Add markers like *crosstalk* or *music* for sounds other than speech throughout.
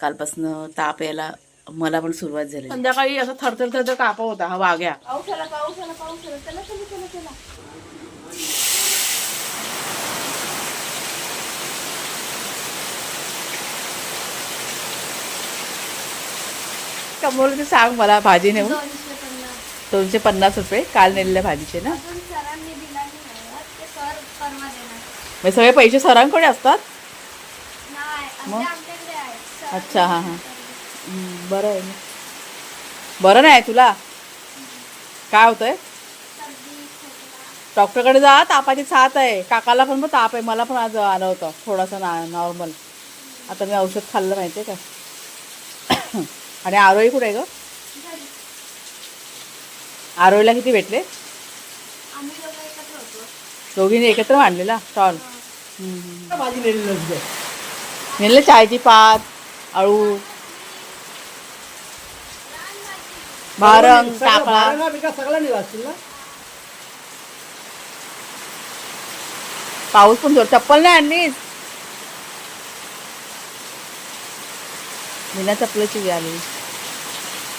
कालपासनं ताप यायला मला पण सुरुवात झाली संध्याकाळी असं थरथर थरथर कापा होता हा वाघ्या. कमोल ते सांग मला भाजी नेऊन. दोनशे पन्नास. रुपये. काल नेलेल्या भाजीचे ना? मग सगळे पैसे सरांकडे असतात? नाही मग? आमच्या आमच्याकडे आहे सर अच्छा हां हां. बरं आहे बरं नाही तुला? काय होतंय? डॉक्टरकडे जा तापाची साथ आहे. काकाला पण मग ताप आहे. मला पण आज आलं होतं. थोडासा ना नॉर्मल आता मी औषध खाल्लं माहिती आहे का? आणि आरोही कुठे आहे ग? घरी आरोहीला किती भेटले? दोघींनी एकत्र मांडलेला? स्टॉल भाजी नेले चायची पात. अळू. भारंग टाकळा. सगळा निघा असतील ना? पाऊस पण जोर चप्पल नाही आणलीस बिना चप्पलाची आली.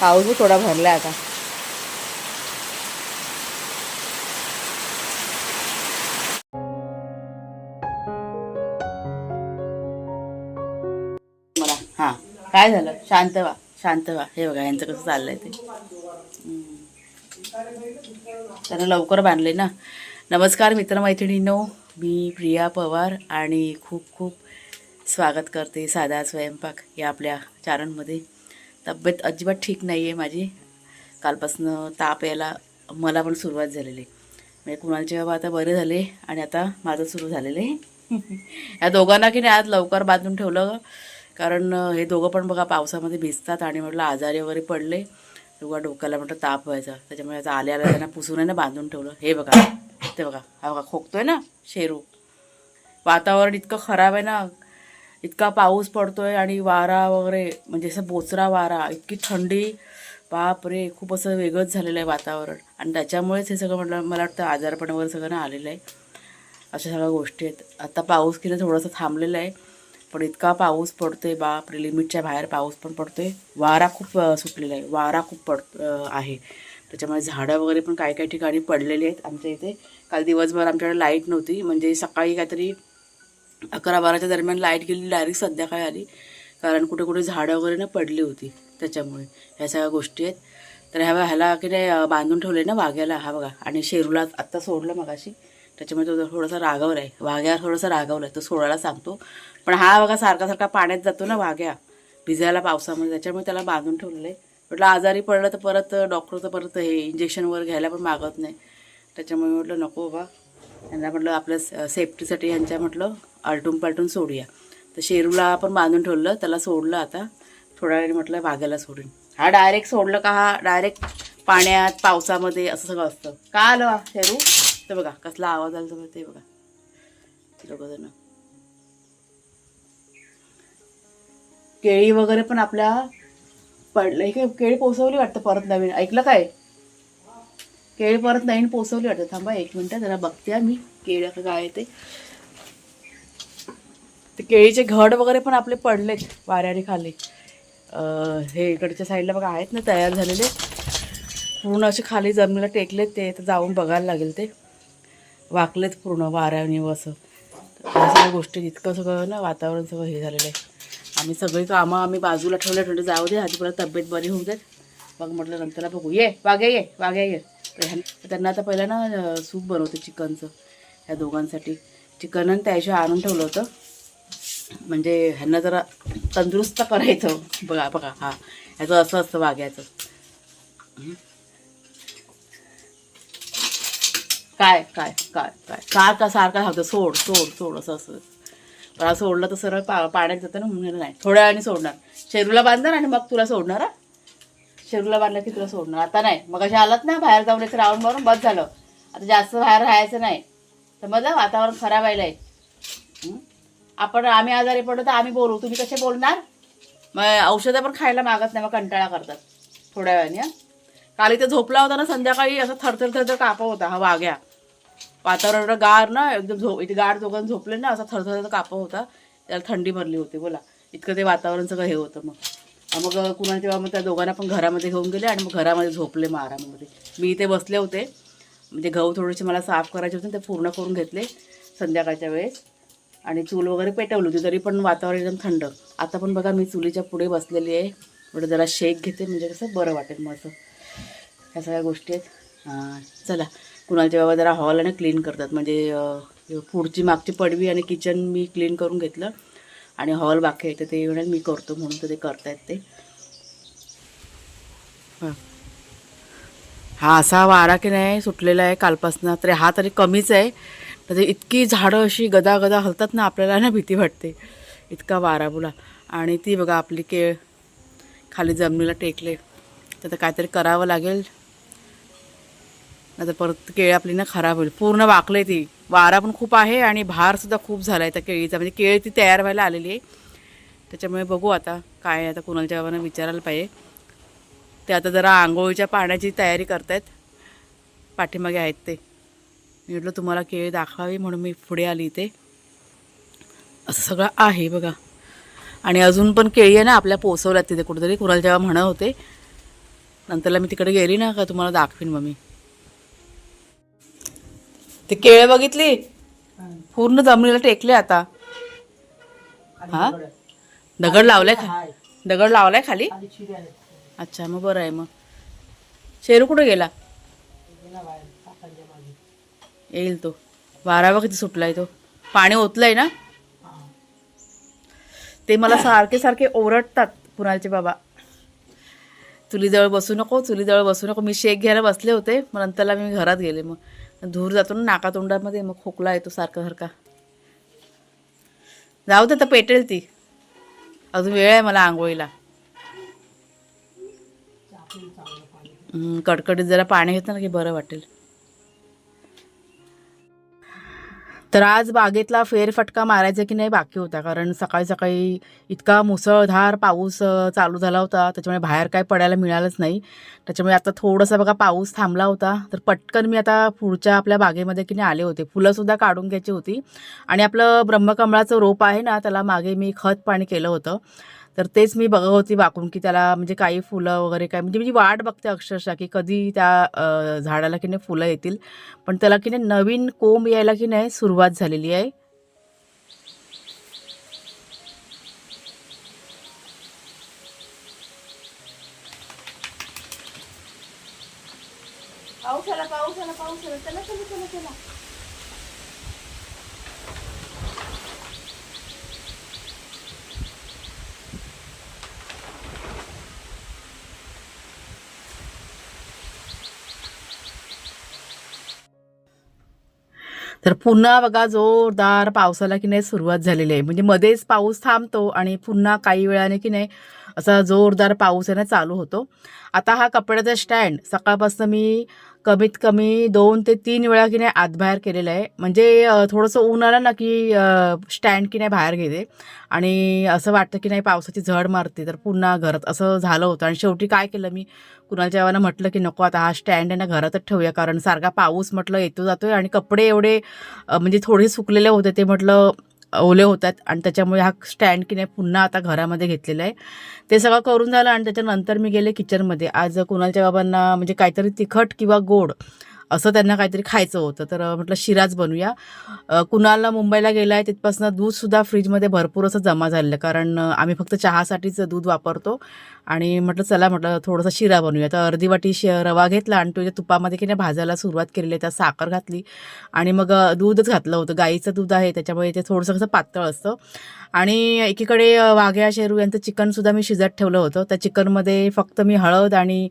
पाऊस थोडा भरलाय आता. काय झालं? शांत व्हा शांत व्हा. हे बघा यांचं कसं चाललंय ते. त्यानं त्यांना लवकर बांधले ना. नमस्कार मित्रमैत्रिणींनो. मी प्रिया पवार आणि खूप खूप स्वागत करते साधा स्वयंपाक या आपल्या चारांमध्ये तब्येत अजिबात ठीक नाही आहे माझी. कालपासनं ताप यायला मला पण सुरुवात झालेली. आहे म्हणजे कुणाचे बाबा आता बरे झाले आणि आता माझं सुरू झालेलं आहे. *laughs* या दोघांना की नाही आज लवकर बांधून ठेवलं. कारण हे दोघं पण बघा पावसामध्ये भिजतात आणि म्हटलं आजारी वगैरे पडले तेव्हा डोक्याला म्हटलं ताप व्हायचा. त्याच्यामुळे आता आल्या आल्या त्यांना पुसून आहे ना बांधून ठेवलं. हे बघा ते बघा हा बघा खोकतोय ना शेरू. वातावरण इतकं खराब आहे ना इतका पाऊस पडतोय आणि वारा वगैरे म्हणजे असं बोचरा वारा इतकी थंडी. बाप रे खूप असं वेगळंच झालेलं आहे वातावरण. आणि त्याच्यामुळेच हे सगळं म्हटलं मला वाटतं आजारपण वगैरे सगळं ना आलेलं आहे. अशा सगळ्या गोष्टी आहेत. आता पाऊस किती थोडासा थांबलेला आहे. पण इतका पाऊस पडतोय बाप रे लिमिटच्या बाहेर पाऊस पण पडतोय. वारा खूप सुटलेला आहे. वारा खूप पड आहे. त्याच्यामुळे झाडं वगैरे पण काही काही ठिकाणी पडलेली आहेत आमच्या इथे. काल दिवसभर आमच्याकडे लाइट नव्हती. म्हणजे सकाळी काहीतरी अकरा बाराच्या दरम्यान लाइट गेली डायरेक्ट संध्याकाळी आली. कारण कुठे कुठे झाडं वगैरे ना पडली होती त्याच्यामुळे. ह्या सगळ्या गोष्टी आहेत. तर ह्या ह्याला की नाही बांधून ठेवले ना वाघ्याला. हा बघा. आणि शेरूला आत्ता सोडलं मगाशी. त्याच्यामुळे तो थोडासा रागावला आहे. वाघ्यावर थोडासा रागावला आहे. तो सोडायला सांगतो. पण हा बघा सारखा सारखा पाण्यात जातो ना वाघ्या. भिजायला पावसामध्ये. त्याच्यामुळे त्याला बांधून ठेवलं आहे. म्हटलं आजारी पडलं तर परत डॉक्टर तर परत हे इंजेक्शन वगैरे घ्यायला पण मागत नाही. त्याच्यामुळे म्हटलं नको बाबा. यांना म्हटलं आपल्या सेफ्टीसाठी यांच्या म्हटलं आलटून पालटून सोडूया. तर शेरूला पण बांधून ठेवलं. त्याला सोडलं आता. थोड्या वेळ म्हटलं वाघ्याला सोडून. हा डायरेक्ट सोडलं का हा डायरेक्ट पाण्यात पावसामध्ये असं सगळं असतं. का आलं शेरू? ते बघा कसला आवाज आला तर ते बघा. दोघं केळी वगैरे पण आपल्या पडलं. काय केळी पोचवली वाटतं परत नवीन? ऐकलं काय? केळी परत नवीन पोचवली वाटतं. थांबा एक मिनटं जरा बघते मी केळी काय ते. ते केळीचे घड वगैरे पण आपले पडलेत वाऱ्याने खाली. हे इकडच्या साईडला बघा आहेत ना तयार झालेले. पूर्ण असे खाली जमिनीला टेकलेत ते. तर जाऊन बघायला लागेल ते. वाकलेत पूर्ण वाऱ्याने व असं. ह्या या सगळ्या गोष्टी इतकं सगळं ना वातावरण सगळं हे झालेलं आहे. आम्ही सगळी कामं आम्ही बाजूला ठेवले ठेवले जाऊ दे आधी परत तब्येत बरी होऊ देत मग म्हटलं नंतरला बघू. ये वाघ्या ये वाघ्या ये. त्यांना आता पहिलं ना सूप बनवते चिकनचं ह्या दोघांसाठी. चिकन आणि त्याशिवाय आणून ठेवलं होतं. म्हणजे ह्यांना जरा तंदुरुस्त करायचं. बघा बघा हा. ह्याचं असं असतं वाघ्याचं हं. काय काय काय काय? सारखा सारखा सांगतो सोड सोड सोड असं असं. मला सोडलं तर सरळ पा पाण्यात जातं ना म्हणून नाही. थोड्या वेळाने सोडणार. शेरूला बांधणार आणि मग तुला सोडणार हा? शेरूला बांधलं की तुला सोडणार. आता नाही. मग अशा आलात ना बाहेर जाऊन एक राऊंड मारून बस झालं. आता जास्त बाहेर राहायचं नाही. समजलं वातावरण खराब व्हायला आहे. आपण आम्ही आजारी पडलो तर आम्ही बोलू. तुम्ही कसे बोलणार? मग औषधं पण खायला मागत नाही मग कंटाळा करतात. थोड्या वेळाने हं? काल इथे झोपला होता ना संध्याकाळी असं थरथर थरथर कापा होता हा वाघ्या. वातावरण गार ना एकदम झोप इथे गार दोघांना झोपले ना असा थरथर थरथर कापा होता. त्याला थंडी भरली होती बोला. इतकं ते वातावरण सगळं हे होतं मग. मग कुणाला तेव्हा मग त्या दोघांना पण घरामध्ये घेऊन गेले आणि मग घरामध्ये झोपले मग आरामामध्ये मी इथे बसले होते. म्हणजे गहू थोडेसे मला साफ करायचे होते ते पूर्ण करून घेतले संध्याकाळच्या वेळेस. आणि चूल वगैरे पेटवली होती तरी पण वातावरण एकदम थंड. आता पण बघा मी चुलीच्या पुढे बसलेली आहे. थोडं जरा शेक घेते म्हणजे कसं बरं वाटेल मग असं ह्या सगळ्या गोष्टी आहेत. हां चला. कुणालचे बाबा जरा हॉल आणि क्लीन करतात. म्हणजे पुढची मागची पडवी आणि किचन मी क्लीन करून घेतलं. आणि हॉल बाकी आहे. तर ते म्हणाल मी करतो. म्हणून तर ते करतायत ते. हां. हा असा वारा की नाही सुटलेला आहे. कालपासनं तरी हा तरी कमीच आहे. तर ते इतकी झाडं अशी गदा गदा हलतात ना आपल्याला ना भीती वाटते. इतका वारा बोला. आणि ती बघा आपली केळ खाली जमिनीला टेकले. तर काहीतरी करावं लागेल. नाही परत केळी आपली ना खराब होईल. पूर्ण वाकले ती. वारा पण खूप आहे आणि भारसुद्धा खूप झाला आहे त्या केळीचा. म्हणजे केळी ती तयार व्हायला आलेली आहे. त्याच्यामुळे बघू आता काय आता कुणालच्या बाबांना विचारायला पाहिजे. ते आता जरा आंघोळीच्या पाण्याची तयारी करतायत. पाठीमागे आहेत ते. मी म्हटलं तुम्हाला केळी दाखवावी म्हणून मी पुढे आली इथे. असं सगळं आहे बघा. आणि अजून पण केळी आहे ना आपल्या पोचवल्यात तिथे कुठेतरी. कुणाला जेव्हा म्हणत होते. नंतरला मी तिकडे गेली ना का तुम्हाला दाखवीन मग मी. ते केळं बघितली? पूर्ण जमिनीला टेकले आता. हा? दगड. लावलाय खा दगड लावलाय खाली? अच्छा मग बरं आहे मग. शेरू कुठे गेला? येईल तो. वारा बघ किती सुटलाय तो. पाणी ओतलंय ना? ते मला सारखे सारखे ओरडतात कुणालचे बाबा. चुलीजवळ बसू नको चुलीजवळ बसू नको. मी शेक घ्यायला बसले होते मग नंतरला मी घरात गेले मग. धूर जातो ना नाकातोंडामध्ये मग खोकला येतो सारखा सारखा. जाऊ दे तर पेटेल ती. अजून वेळ आहे मला आंघोळीला. कडकडीत जरा पाणी घेतलं ना की बरं वाटेल. तर आज बागेतला फेरफटका मारायचा की नाही बाकी होता. कारण सकाळी सकाळी इतका मुसळधार पाऊस चालू झाला होता. त्याच्यामुळे बाहेर काय पडायला मिळालंच नाही. त्याच्यामुळे आता थोडासा बघा पाऊस थांबला होता. तर पटकन मी आता पुढच्या आपल्या बागेमध्ये की नाही आले होते. फुलंसुद्धा काढून घ्यायची होती. आणि आपलं ब्रह्मकमळाचं रोप आहे ना त्याला मागे मी खत पाणी केलं होतं. तर तेच मी बघत होती वाकून की त्याला म्हणजे काही फुलं वगैरे काय म्हणजे मी वाट बघते अक्षरशः की कधी त्या झाडाला की नाही फुलं येतील पण त्याला की नाही नवीन कोंब यायला की नाही सुरुवात झालेली आहे. पाऊस आला पाऊस आला पाऊस आला. चला चला चला चला. तर पुन्हा बघा जोरदार पावसाला की नाही सुरुवात झालेली आहे. म्हणजे मध्येच पाऊस थांबतो आणि पुन्हा काही वेळाने की नाही असा जोरदार पाऊस आहे ना चालू होतो. आता हा कपड्याचा स्टँड. सकाळपासून मी कमीत कमी दोन ते तीन वेळा की नाही आतबाहेर केलेलं आहे. म्हणजे थोडंसं ऊन आलं ना की स्टँड की नाही बाहेर घेते आणि असं वाटतं की नाही पावसाची झड मारते तर पुन्हा घरात असं झालं होतं. आणि शेवटी काय केलं मी? कुणाच्या जेव्हा म्हटलं की नको आता हा स्टँड आहे ना घरातच ठेवूया. कारण सारखा पाऊस म्हटलं येतो जातोय. आणि कपडे एवढे म्हणजे थोडे सुकलेले होते ते म्हटलं ओले होतात आणि त्याच्यामुळे हा स्टँड की नाही पुन्हा आता घरामध्ये घेतलेला आहे. ते सगळं करून झालं आणि त्याच्यानंतर मी गेले किचनमध्ये आज कुणालच्या बाबांना म्हणजे काहीतरी तिखट किंवा गोड असं त्यांना काहीतरी खायचं होतं. तर म्हटलं शिराच बनवूया कुणाला मुंबईला गेला आहे तिथपासनं दूधसुद्धा फ्रीजमध्ये भरपूर असं जमा झालेलं. कारण आम्ही फक्त चहासाठीच दूध वापरतो. आणि म्हटलं चला म्हटलं थोडासा शिरा बनवूया तर अर्धी वाटी शि रवा घेतला आणि तुझ्या तुपामध्ये की नाही भाजायला सुरुवात केलेली. आहे त्यात साखर घातली. आणि मग दूधच घातलं होतं. गाईचं दूध आहे. त्याच्यामुळे ते थोडंसं कसं पातळ असतं. आणि एकीकडे वाघ्या शेरू यांचं चिकनसुद्धा मी शिजत ठेवलं होतं. त्या चिकनमध्ये फक्त मी हळद आणि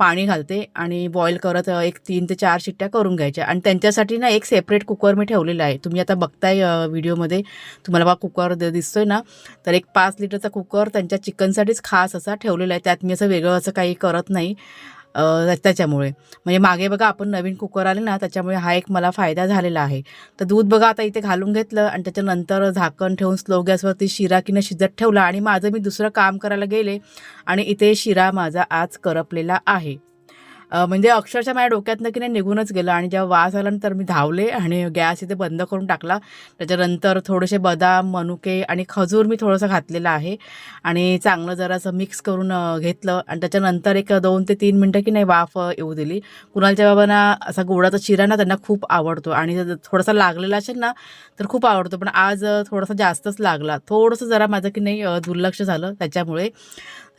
पाणी घालते आणि बॉईल करत एक तीन ते चार शिट्ट्या करून घ्यायच्या. आणि त्यांच्यासाठी ना एक सेपरेट कुकर मी ठेवलेला आहे. तुम्ही आता बघताय व्हिडिओमध्ये तुम्हाला बा कुकर दिसतोय ना? तर एक पाच लिटरचा कुकर त्यांच्या चिकनसाठीच खास असा ठेवलेला आहे. त्यात मी असं वेगळं असं काही करत नाही. त्याच्यामुळे. म्हणजे मागे बघा आपण नवीन कुकर आले ना त्याच्यामुळे हा एक मला फायदा झालेला आहे. तर दूध बघा आता इथे घालून घेतलं आणि त्याच्यानंतर झाकण ठेवून स्लो गॅसवरती शिरा किनं शिजत ठेवला आणि माझं मी दुसरं काम करायला गेले आणि इथे शिरा माझा आज करपलेला आहे. म्हणजे अक्षरशः माझ्या डोक्यातनं की नाही निघूनच गेलं. आणि जेव्हा वास आल्यानंतर तर मी धावले आणि गॅस इथे बंद करून टाकला. त्याच्यानंतर थोडेसे बदाम मनुके आणि खजूर मी थोडंसं घातलेलं आहे. आणि चांगलं जरासं मिक्स करून घेतलं. आणि त्याच्यानंतर एक दोन ते तीन मिनटं की नाही वाफ येऊ दिली. कुणालच्या बाबांना असा गोडाचा चिरा ना त्यांना खूप आवडतो. आणि जर थोडासा लागलेला असेल ना तर खूप आवडतो. पण आज थोडासा जास्तच लागला. थोडंसं जरा माझं की नाही दुर्लक्ष झालं त्याच्यामुळे.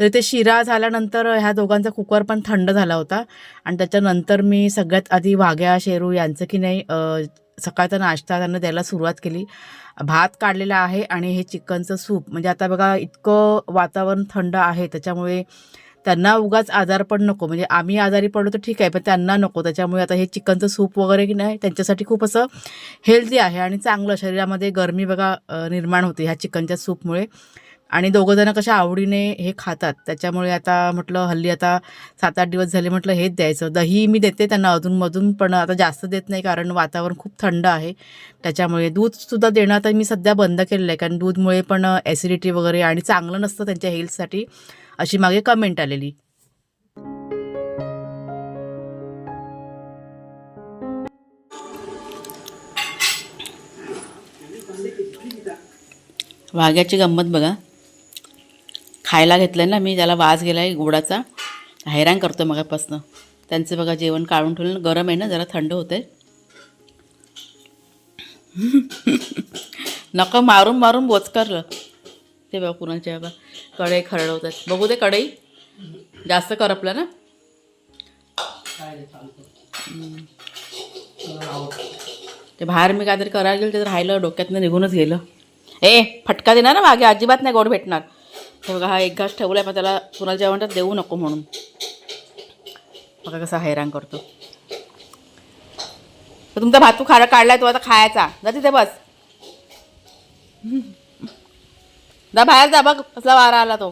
तर ते शिरा झाल्यानंतर ह्या दोघांचा कुकर पण थंड झाला होता. आणि त्याच्यानंतर मी सगळ्यात आधी वाघ्या शेरू यांचं की नाही सकाळचा नाश्ता त्यांना द्यायला सुरुवात केली. भात काढलेला आहे आणि हे चिकनचं सूप. म्हणजे आता बघा इतकं वातावरण थंड आहे. त्याच्यामुळे त्यांना उगाच आजार पण नको. म्हणजे आम्ही आजारी पडलो तर ठीक आहे पण त्यांना नको. त्याच्यामुळे आता हे चिकनचं सूप वगैरे की नाही त्यांच्यासाठी खूप असं हेल्दी आहे. आणि चांगलं. शरीरामध्ये गरमी बघा निर्माण होते ह्या चिकनच्या सूपमुळे. आणि दोघंजणं कशा आवडीने हे खातात. त्याच्यामुळे आता म्हटलं हल्ली आता सात आठ दिवस झाले म्हटलं हेच द्यायचं. दही मी देते त्यांना अधूनमधून पण आता जास्त देत नाही कारण वातावरण खूप थंड आहे. त्याच्यामुळे दूधसुद्धा देणं आता मी सध्या बंद केलेलं आहे. कारण दूधमुळे पण ॲसिडिटी वगैरे आणि चांगलं नसतं त्यांच्या हेल्थसाठी अशी मागे कमेंट आलेली. वाघ्याची गंमत बघा. खायला घेतलं ना मी त्याला वास गेला आहे गोडाचा. हैराण करतो मगापासनं. त्यांचं बघा जेवण काढून ठेवलं गरम आहे ना जरा थंड होते *laughs* नका मारून मारून बोचकारलं. ते बघा कुणाच्या बाबा कढई खरडवतात. बघू दे कढई. जास्त करपलं ना. ते बाहेर मी काहीतरी करायला गेलं ते तर राहिलं डोक्यातनं निघूनच गेलं. ए फटका देणार ना मागे अजिबात नाही गोड भेटणार. मुलगा हा एक घास ठेवलाय पण त्याला कुणाला जेवण तर देऊ नको म्हणून. बघा कसा हैराण करतो. तर तुमचा भातू खाडा काढलाय तो आता खायचा. जा तिथे बस. जा बाहेर जा बघ कसला वारा आला तो.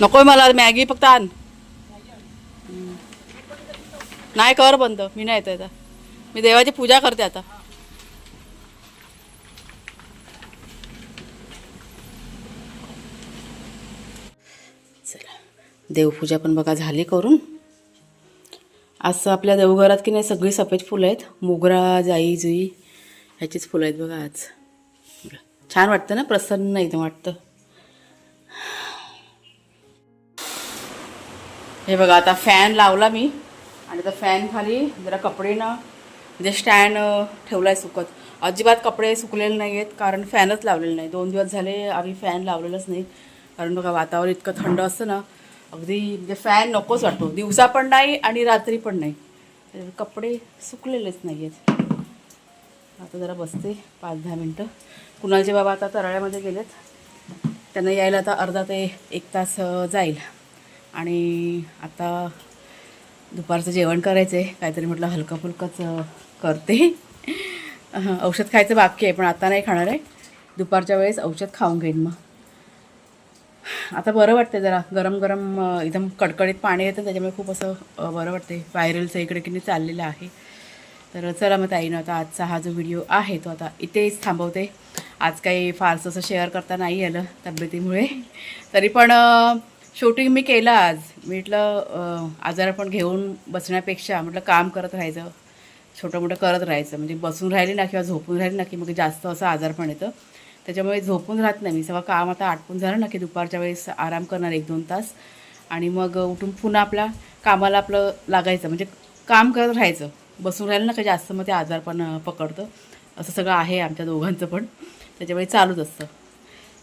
नको मला मॅगी फक्त आण. नाही कर बंद मी नाही येत आता. मी देवाची पूजा करते आता. चला देवपूजा पण बघा झाली करून. आज आपल्या देवघरात की नाही सगळी सफेद फुलं आहेत. मोगरा जाई जुई ह्याचीच फुलं आहेत बघा आज. छान वाटतं ना? प्रसन्न एकदम वाटतं. हे बघा आता फॅन लावला मी. आणि आता फॅन खाली जरा कपडे ना म्हणजे स्टँड ठेवला आहे सुकत. अजिबात कपडे सुकलेले नाही आहेत कारण फॅनच लावलेले नाही दोन दिवस झाले आम्ही फॅन लावलेलंच नाही कारण बघा वातावरण इतकं थंड असतं ना अगदी म्हणजे फॅन नकोच वाटतो. दिवसा पण नाही आणि रात्री पण नाही. कपडे सुकलेलेच नाही आहेत आता जरा बसते पाच दहा मिनटं. कुणालचे बाबा आता तराळ्यामध्ये गेलेत. त्यांना यायला आता अर्धा ते एक तास जाईल. आणि आता दुपारचं जेवण करायचं आहे काहीतरी म्हटलं हलकं फुलकंच करते. औषध खायचं बाकी आहे पण आता नाही खाणार आहे. दुपारच्या वेळेस औषध खाऊन घेईन मग. आता बरं वाटतं जरा गरम गरम एकदम कडकडीत पाणी येतं त्याच्यामुळे खूप असं बरं वाटते व्हायरलचं इकडे की नाही चाललेलं आहे. तर चला मग ताईनं आता आजचा हा जो व्हिडिओ आहे तो आता इथेच थांबवते. आज काही फारसं असं शेअर करता नाही आलं तब्येतीमुळे. तरी पण शूटिंग मी केलं आज. म्हटलं आजार पण घेऊन बसण्यापेक्षा म्हटलं काम करत राहायचं. छोटं मोठं करत राहायचं. म्हणजे बसून राहिली ना किंवा झोपून राहिली ना की मग जास्त असं आजारपण येतं. त्याच्यामुळे झोपून राहत नाही मी. सगळं काम आता आटपून झालं ना की दुपारच्या वेळेस आराम करणार एक दोन तास. आणि मग उठून पुन्हा आपला कामाला आपलं लागायचं. म्हणजे काम करत राहायचं. बसून राहिलं ना का जास्त मग ते आजारपण पकडतं. असं सगळं आहे आमच्या दोघांचं पण. त्याच्यामुळे चालूच असतं.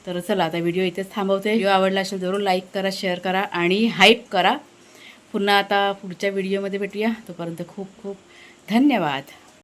तर चला आता व्हिडिओ इथेच थांबवते. व्हिडिओ आवडला असेल जरूर लाईक करा शेअर करा आणि हाईप करा. पुन्हा आता पुढच्या व्हिडिओमध्ये भेटूया. तोपर्यंत खूप खूप धन्यवाद.